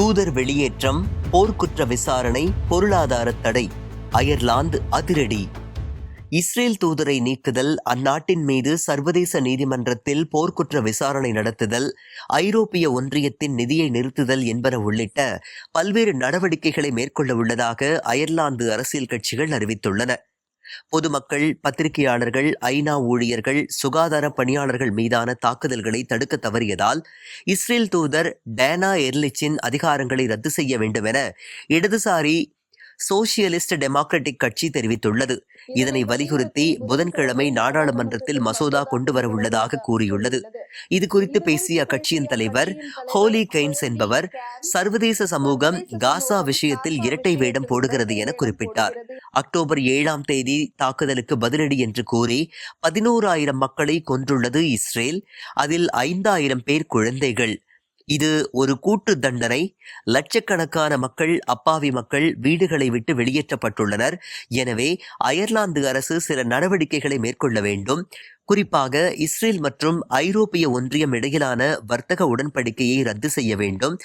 தூதர் வெளியேற்றம் போர்க்குற்ற விசாரணை பொருளாதார தடை அயர்லாந்து அதிரடி. இஸ்ரேல் தூதரை நீக்குதல் அந்நாட்டின் மீது சர்வதேச நீதிமன்றத்தில் போர்க்குற்ற விசாரணை நடத்துதல் ஐரோப்பிய ஒன்றியத்தின் நிதியை நிறுத்துதல் என்பன உள்ளிட்ட பல்வேறு நடவடிக்கைகளை மேற்கொள்ள உள்ளதாக அயர்லாந்து அரசியல் கட்சிகள் அறிவித்துள்ளன. பொதுமக்கள் பத்திரிகையாளர்கள் ஐநா ஊழியர்கள் சுகாதார பணியாளர்கள் மீதான தாக்குதல்களை தடுக்க தவறியதால் இஸ்ரேல் தூதர் டேனா எர்லிச்சின் அதிகாரங்களை ரத்து செய்ய வேண்டும் என இடதுசாரி சோசியலிஸ்ட் டெமோக்ராட்டிக் கட்சி தெரிவித்துள்ளது. இதனை வலியுறுத்தி புதன்கிழமை நாடாளுமன்றத்தில் மசோதா கொண்டு வர உள்ளதாக கூறியுள்ளது. இது குறித்து பேசிய அக்கட்சியின் தலைவர் ஹோலி கெய்ன்ஸ் என்பவர் சர்வதேச சமூகம் காசா விஷயத்தில் இரட்டை வேடம் போடுகிறது என குறிப்பிட்டார். அக்டோபர் ஏழாம் தேதி தாக்குதலுக்கு பதிலடி என்று கூறி பதினோராயிரம் மக்களை கொன்றுள்ளது இஸ்ரேல். அதில் ஐந்தாயிரம் பேர் குழந்தைகள். இது ஒரு கூட்டு தண்டனை. லட்சக்கணக்கான மக்கள் அப்பாவி மக்கள் வீடுகளை விட்டு வெளியேற்றப்பட்டுள்ளனர். எனவே அயர்லாந்து அரசு சில நடவடிக்கைகளை மேற்கொள்ள வேண்டும். குறிப்பாக இஸ்ரேல் மற்றும் ஐரோப்பிய ஒன்றியம் இடையிலான வர்த்தக உடன்படிக்கையை ரத்து செய்ய வேண்டும்.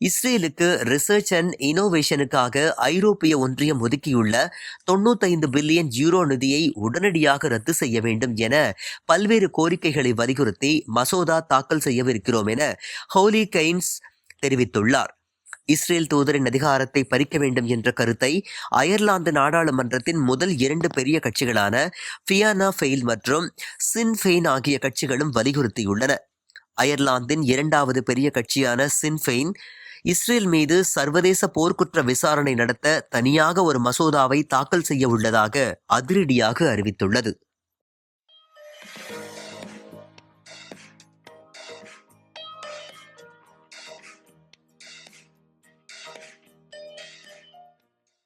இஸ்ரேலுக்கு ரிசர்ச் அண்ட் இனோவேஷனுக்காக ஐரோப்பிய ஒன்றியம் ஒதுக்கியுள்ள தொண்ணூத்தைந்து பில்லியன் யூரோ நிதியை உடனடியாக ரத்து செய்ய வேண்டும் என பல்வேறு கோரிக்கைகளை வலியுறுத்தி மசோதா தாக்கல் செய்யவிருக்கிறோம் என ஹோலி கெய்ன்ஸ் தெரிவித்துள்ளார். இஸ்ரேல் தூதரின் அதிகாரத்தை பறிக்க வேண்டும் என்ற கருத்தை அயர்லாந்து நாடாளுமன்றத்தின் முதல் இரண்டு பெரிய கட்சிகளான ஃபியானா ஃபெயில் மற்றும் சின்ஃபெயின் ஆகிய கட்சிகளும் வலியுறுத்தியுள்ளன. அயர்லாந்தின் இரண்டாவது பெரிய கட்சியான சின்ஃபெயின் இஸ்ரேல் மீது சர்வதேச போர்க்குற்ற விசாரணை நடத்த தனியாக ஒரு மசோதாவை தாக்கல் செய்ய உள்ளதாக அதிரடியாக அறிவித்துள்ளது.